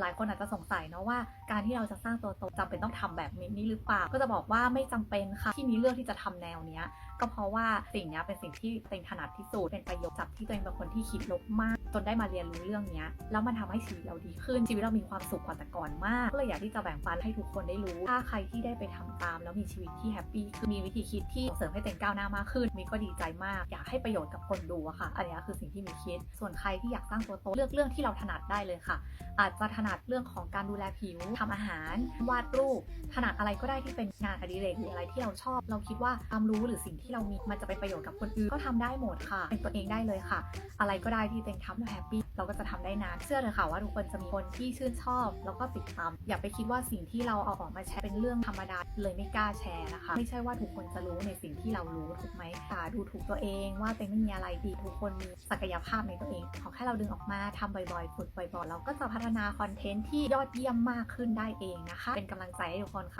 หลายคนอาจจะสงสัยเนาะว่าการที่เราจะสร้างตัวตนจำเป็นต้องทำแบบนี้หรือเปล่า ก็จะบอกว่าไม่จำเป็นค่ะที่นี้เลือกที่จะทำแนวเนี้ยก็เพราะว่าสิ่งนี้เป็นสิ่งที่เป็นถนัดที่สุดเป็นประโยชน์จากที่ตัวเองเป็นคนที่คิดลบมาก จนได้มาเรียนรู้เรื่องนี้แล้วมันทำให้ชีวิตเราดีขึ้น ชีวิตเรามีความสุขกว่าแต่ก่อนมากก็เลยอยากที่จะแบ่งปันให้ทุกคนได้รู้ ถ้าใครที่ได้ไปทำตาม แล้วมีชีวิตที่แฮปปี้คือมีวิธีคิดที่เสริมให้ตัวเองก้าวหน้ามากขึ้น มีก็ดีใจมาก อยากให้ประโยชน์กับคนดูอะค่ะ อันนี้คือสิ่งที่มีคิด ส่วนใครที่อยากสร้างตัวตนเลือกเรื่องที่เราถนัดได้เลยค่ะ อาจจะถนัดเรื่องของการดูแลผิวทำอาหาร วาดรูป ถนัดอะไรก็ได้ที่เป็นงานอดิเรกหรืออะไรที่เราชอบ เราคิดว่าความรู้หรือสิ่งที่เรามีมันจะเป็นประโยชน์กับคนอื่นก็ทำได้หมดค่ะ เป็นตัวเองได้เลยค่ะ อะไรก็ได้ที่ตัวเองทำแล้วแฮปปี้เราก็จะทำได้นานเชื่อเลยค่ะว่าทุกคนจะมีคนที่ชื่นชอบ แล้วก็ติดตาม อย่าไปคิดว่าสิ่งที่เราเอาออกมาแชร์เป็นเรื่องธรรมดาเลยไม่กล้าแชร์นะคะ ไม่ใช่ว่าทุกคนจะรู้ในสิ่งที่เรารู้ถูกไหมค่ะดูถูกตัวเองว่าตัวเองไม่มีอะไรดีทุกคนมีศักยภาพในตัวเอง ขอแค่เราดึงออกมาทำบ่อยๆฝึกบ่อยๆเราก็จะพัฒนาคอนเทนต์ที่ยอดเยี่ยมมากขึ้นได้เองนะคะ เป็นกำลังใจให้ทุกคนค่ะ